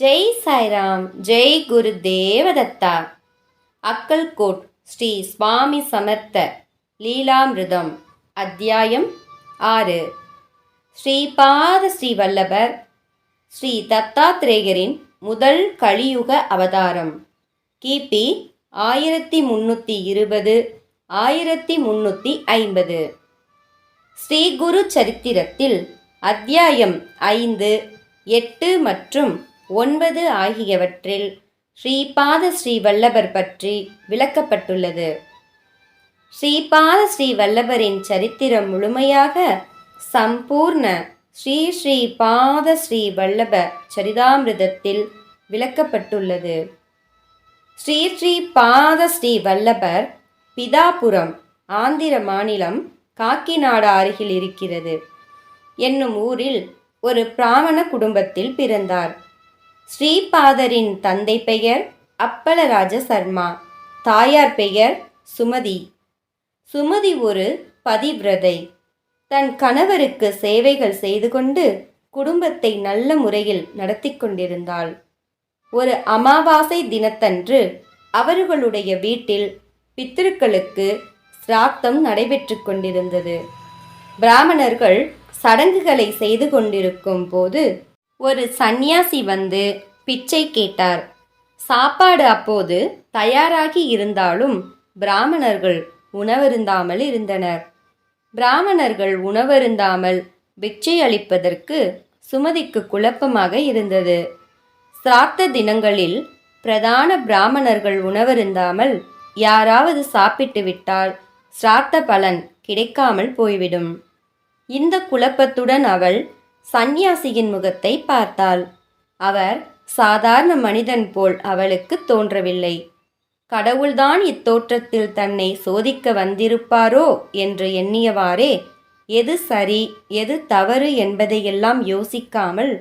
ஜெய் சாய்ராம் ஜெய் குரு தேவதத்தா. அக்கல்கோட் ஸ்ரீ சுவாமி சமர்த்த லீலாமிருதம் அத்தியாயம் ஆறு. ஸ்ரீபாத ஸ்ரீ வல்லபர் ஸ்ரீ தத்தாத்ரேயரின் முதல் கலியுக அவதாரம். கிபி ஆயிரத்தி முன்னூற்றி இருபது ஆயிரத்தி முன்னூற்றி ஐம்பது. ஸ்ரீ குரு சரித்திரத்தில் அத்தியாயம் ஐந்து எட்டு மற்றும் ஒன்பது ஆகியவற்றில் ஸ்ரீபாத ஸ்ரீ வல்லபர் பற்றி விளக்கப்பட்டுள்ளது. ஸ்ரீபாத ஸ்ரீ வல்லபரின் சரித்திரம் முழுமையாக சம்பூர்ண ஸ்ரீ ஸ்ரீ பாத ஸ்ரீ வல்லப சரிதாமிருதத்தில் விளக்கப்பட்டுள்ளது. ஸ்ரீ ஸ்ரீ பாத ஸ்ரீ வல்லபர் பிதாபுரம் ஆந்திர மாநிலம் காக்கிநாடு அருகில் இருக்கிறது. என்னும் ஊரில் ஒரு பிராமண குடும்பத்தில் பிறந்தார். ஸ்ரீபாதரின் தந்தை பெயர் அப்பலராஜ சர்மா தாயார் பெயர் சுமதி. சுமதி ஒரு பதிவிரதை. தன் கணவருக்கு சேவைகள் செய்து கொண்டு குடும்பத்தை நல்ல முறையில் நடத்தி கொண்டிருந்தாள். ஒரு அமாவாசை தினத்தன்று அவர்களுடைய வீட்டில் பித்திருக்களுக்கு சிராத்தம் நடைபெற்று கொண்டிருந்தது. பிராமணர்கள் சடங்குகளை செய்து கொண்டிருக்கும் போது ஒரு சந்நியாசி வந்து பிச்சை கேட்டார். சாப்பாடு அப்போது தயாராகி இருந்தாலும் பிராமணர்கள் உணவருந்தாமல் இருந்தனர். பிராமணர்கள் உணவருந்தாமல் பிச்சை அளிப்பதற்கு சுமதிக்கு குழப்பமாக இருந்தது. சிராத்த தினங்களில் பிரதான பிராமணர்கள் உணவருந்தாமல் யாராவது சாப்பிட்டு விட்டால் சிராத்த பலன் கிடைக்காமல் போய்விடும். இந்த குழப்பத்துடன் அவள் சந்நியாசியின் முகத்தை பார்த்தாள். அவர் சாதாரண மனிதன் போல் அவளுக்கு தோன்றவில்லை. கடவுள்தான் இத்தோற்றத்தில் தன்னை சோதிக்க வந்திருப்பாரோ? என்று எண்ணியவாறே எது சரி எது தவறு என்பதையெல்லாம் யோசிக்காமல்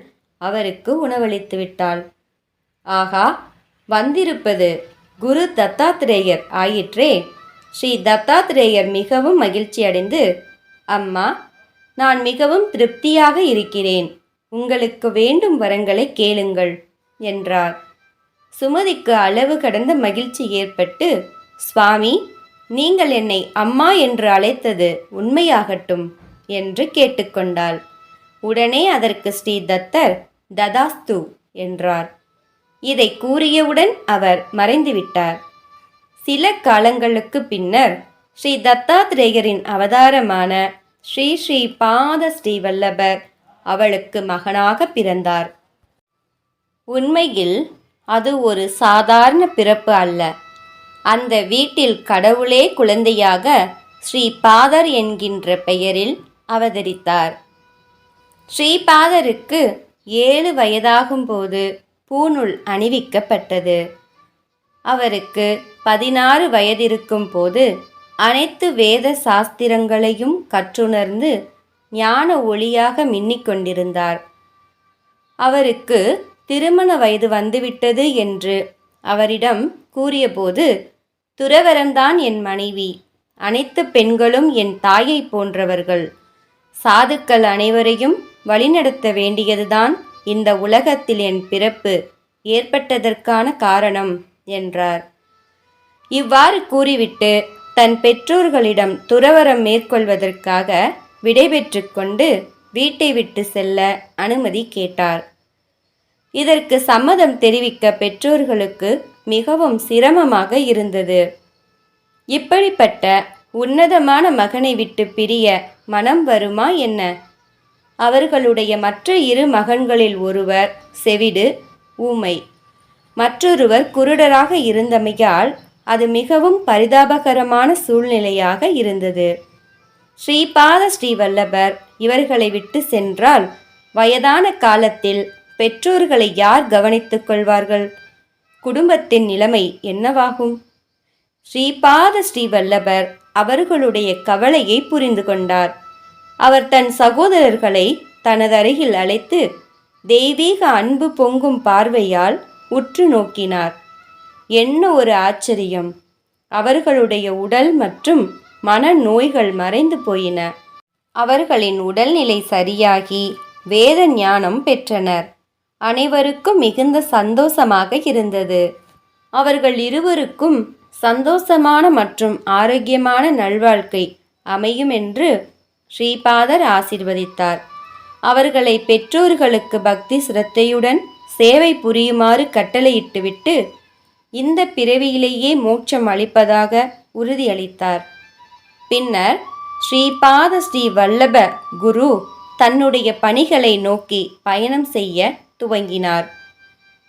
அவருக்கு உணவளித்து விட்டாள். ஆகா வந்திருப்பது குரு தத்தாத்திரேயர் ஆயிற்றே. ஸ்ரீ தத்தாத்திரேயர் மிகவும் மகிழ்ச்சி அடைந்து அம்மா நான் மிகவும் திருப்தியாக இருக்கிறேன். உங்களுக்கு வேண்டும் வரங்களை கேளுங்கள் என்றார். சுமதிக்கு அளவு கடந்த மகிழ்ச்சி ஏற்பட்டு சுவாமி நீங்கள் என்னை அம்மா என்று அழைத்தது உண்மையாகட்டும் என்று கேட்டுக்கொண்டாள். உடனே அதற்கு ஸ்ரீ தத்தர் ததாஸ்து என்றார். இதை கூறியவுடன் அவர் மறைந்துவிட்டார். சில காலங்களுக்கு பின்னர் ஸ்ரீ தத்தாத்ரேயரின் அவதாரமான ஸ்ரீ ஸ்ரீ பாத ஸ்ரீ வல்லபர். அவளுக்கு மகனாக பிறந்தார். உண்மையில் அது ஒரு சாதாரண பிறப்பு அல்ல. அந்த வீட்டில் கடவுளே குழந்தையாக ஸ்ரீபாதர் என்கின்ற பெயரில் அவதரித்தார். ஸ்ரீபாதருக்கு ஏழு வயதாகும்போது பூநூல் அணிவிக்கப்பட்டது. அவருக்கு பதினாறு வயதிருக்கும் போது அனைத்து வேத சாஸ்திரங்களையும் கற்றுணர்ந்து ஞான ஒளியாக மின்னிக் கொண்டிருந்தார். அவருக்கு திருமண வயது வந்துவிட்டது என்று அவரிடம் கூறியபோது துறவரம்தான் என் மனைவி அனைத்து பெண்களும் என் தாயை போன்றவர்கள். சாதுக்கள் அனைவரையும் வழிநடத்த வேண்டியதுதான் இந்த உலகத்தில் என் பிறப்பு ஏற்பட்டதற்கான காரணம் என்றார். இவ்வாறு கூறிவிட்டு தன் பெற்றோர்களிடம் துறவரம் மேற்கொள்வதற்காக விடைபெற்று கொண்டு வீட்டை விட்டு செல்ல அனுமதி கேட்டார். இதற்கு சம்மதம் தெரிவிக்க பெற்றோர்களுக்கு மிகவும் சிரமமாக இருந்தது. இப்படிப்பட்ட உன்னதமான மகனை விட்டு பிரிய மனம் வருமா என்ன? அவர்களுடைய மற்ற இரு மகன்களில் ஒருவர் செவிடு ஊமை. மற்றொருவர் குருடராக இருந்தமையால் அது மிகவும் பரிதாபகரமான சூழ்நிலையாக இருந்தது. ஸ்ரீபாத ஸ்ரீவல்லபர் இவர்களை விட்டு சென்றால் வயதான காலத்தில் பெற்றோர்களை யார் கவனித்துக் கொள்வார்கள்? குடும்பத்தின் நிலைமை என்னவாகும்? ஸ்ரீபாத ஸ்ரீவல்லபர் அவர்களுடைய கவலையை புரிந்து கொண்டார். அவர் தன் சகோதரர்களை தனது அருகில் அழைத்து தெய்வீக அன்பு பொங்கும் பார்வையால் உற்று நோக்கினார். என்ன ஒரு ஆச்சரியம்? அவர்களுடைய உடல் மற்றும் மன நோய்கள் மறைந்து போயின. அவர்களின் உடல்நிலை சரியாகி வேத ஞானம் பெற்றனர். அனைவருக்கும் மிகுந்த சந்தோஷமாக இருந்தது. அவர்கள் இருவருக்கும் சந்தோஷமான மற்றும் ஆரோக்கியமான நல்வாழ்க்கை அமையும் என்று ஸ்ரீபாதர் ஆசிர்வதித்தார். அவர்களை பெற்றோர்களுக்கு பக்தி சிரத்தையுடன் சேவை புரியுமாறு கட்டளையிட்டுவிட்டு இந்த பிறவியிலேயே மோட்சம் அளிப்பதாக உறுதியளித்தார். பின்னர் ஸ்ரீபாத ஸ்ரீ வல்லப குரு தன்னுடைய பணிகளை நோக்கி பயணம் செய்ய துவங்கினார்.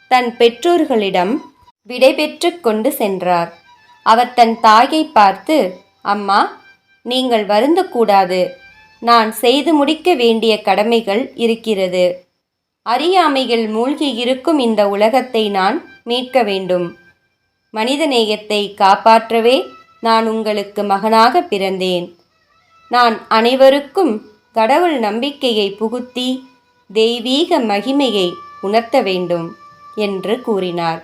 தன் பெற்றோர்களிடம் விடைபெற்று கொண்டு சென்றார். அவர் தன் தாயை பார்த்து அம்மா நீங்கள் வருந்தக்கூடாது. நான் செய்து முடிக்க வேண்டிய கடமைகள் இருக்கிறது. அறியாமையில் மூழ்கி இருக்கும் இந்த உலகத்தை நான் மீட்க வேண்டும். மனிதநேயத்தை காப்பாற்றவே நான் உங்களுக்கு மகனாக பிறந்தேன். நான் அனைவருக்கும் கடவுள் நம்பிக்கையை புகுத்தி தெய்வீக மகிமையை உணர்த்த வேண்டும் என்று கூறினார்.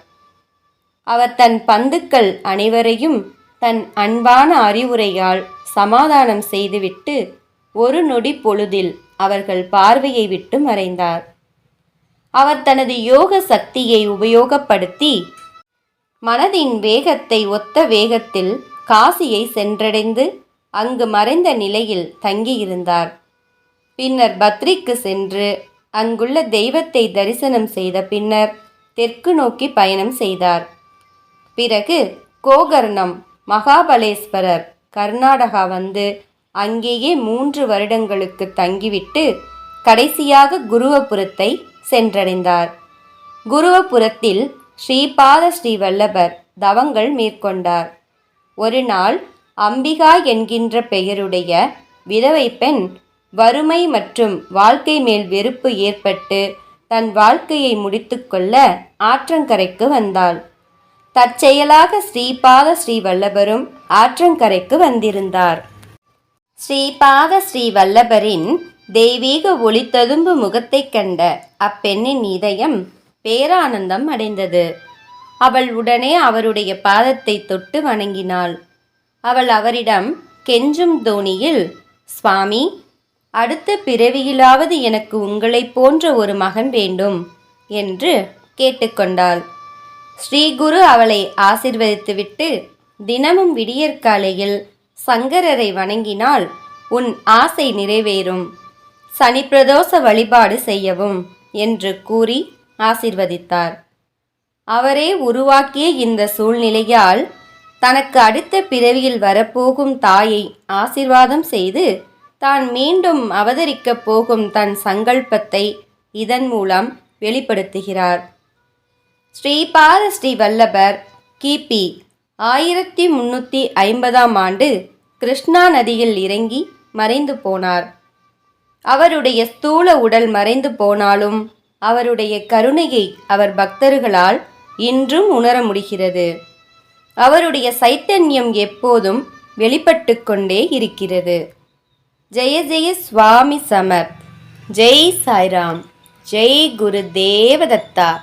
அவர் தன் பந்துக்கள் அனைவரையும் தன் அன்பான அறிவுரையால் சமாதானம் செய்துவிட்டு ஒரு நொடி பொழுதில் அவர்கள் பார்வையை விட்டு மறைந்தார். அவர் தனது யோக சக்தியை உபயோகப்படுத்தி மனதின் வேகத்தை ஒத்த வேகத்தில் காசியை சென்றடைந்து அங்கு மறைந்த நிலையில் தங்கியிருந்தார். பின்னர் பத்ரிக்கு சென்று அங்குள்ள தெய்வத்தை தரிசனம் செய்த பின்னர் தெற்கு நோக்கி பயணம் செய்தார். பிறகு கோகர்ணம் மகாபலேஸ்வரர் கர்நாடகா வந்து அங்கேயே மூன்று வருடங்களுக்கு தங்கிவிட்டு கடைசியாக குருவபுரத்தை சென்றடைந்தார். குருவபுரத்தில் ஸ்ரீபாத ஸ்ரீவல்லபர் தவங்கள் மேற்கொண்டார். ஒரு நாள் அம்பிகா என்கின்ற பெயருடைய விதவை பெண் வறுமை மற்றும் வாழ்க்கை மேல் வெறுப்பு ஏற்பட்டு தன் வாழ்க்கையை முடித்துக்கொள்ள ஆற்றங்கரைக்கு வந்தாள். தற்செயலாக ஸ்ரீபாத ஸ்ரீவல்லபரும் ஆற்றங்கரைக்கு வந்திருந்தார். ஸ்ரீபாத ஸ்ரீ வல்லபரின் தெய்வீக ஒளித்ததும்பு முகத்தைக் கண்ட அப்பெண்ணின் இதயம் பேரானந்தம் அடைந்தது. அவள் உடனே அவருடைய பாதத்தை தொட்டு வணங்கினாள். அவள் அவரிடம் கெஞ்சும் தோணியில் சுவாமி அடுத்த பிறவியிலாவது எனக்கு உங்களைப் போன்ற ஒரு மகன் வேண்டும் என்று கேட்டுக்கொண்டாள். ஸ்ரீகுரு அவளை ஆசிர்வதித்துவிட்டு தினமும் விடியற்காலையில் சங்கரரை வணங்கினால் உன் ஆசை நிறைவேறும். சனிப்பிரதோஷ வழிபாடு செய்யவும் என்று கூறி ஆசிர்வதித்தார். அவரே உருவாக்கிய இந்த சூழ்நிலையால் தனக்கு அடுத்த பிறவியில் வரப்போகும் தாயை ஆசிர்வாதம் செய்து தான் மீண்டும் அவதரிக்கப் போகும் தன் சங்கல்பத்தை இதன் மூலம் வெளிப்படுத்துகிறார். ஸ்ரீபாத ஸ்ரீ வல்லபர் கிபி ஆயிரத்தி முன்னூற்றி ஐம்பதாம் ஆண்டு கிருஷ்ணா நதியில் இறங்கி மறைந்து போனார். அவருடைய ஸ்தூல உடல் மறைந்து போனாலும் அவருடைய கருணையை அவர் பக்தர்களால் இன்றும் உணர முடிகிறது. அவருடைய சைத்தன்யம் எப்போதும் வெளிப்பட்டு கொண்டே இருக்கிறது. ஜெய ஜெய சுவாமி சமர்த் ஜெய் சாய்ராம். ஜெய் குரு தேவதத்தா.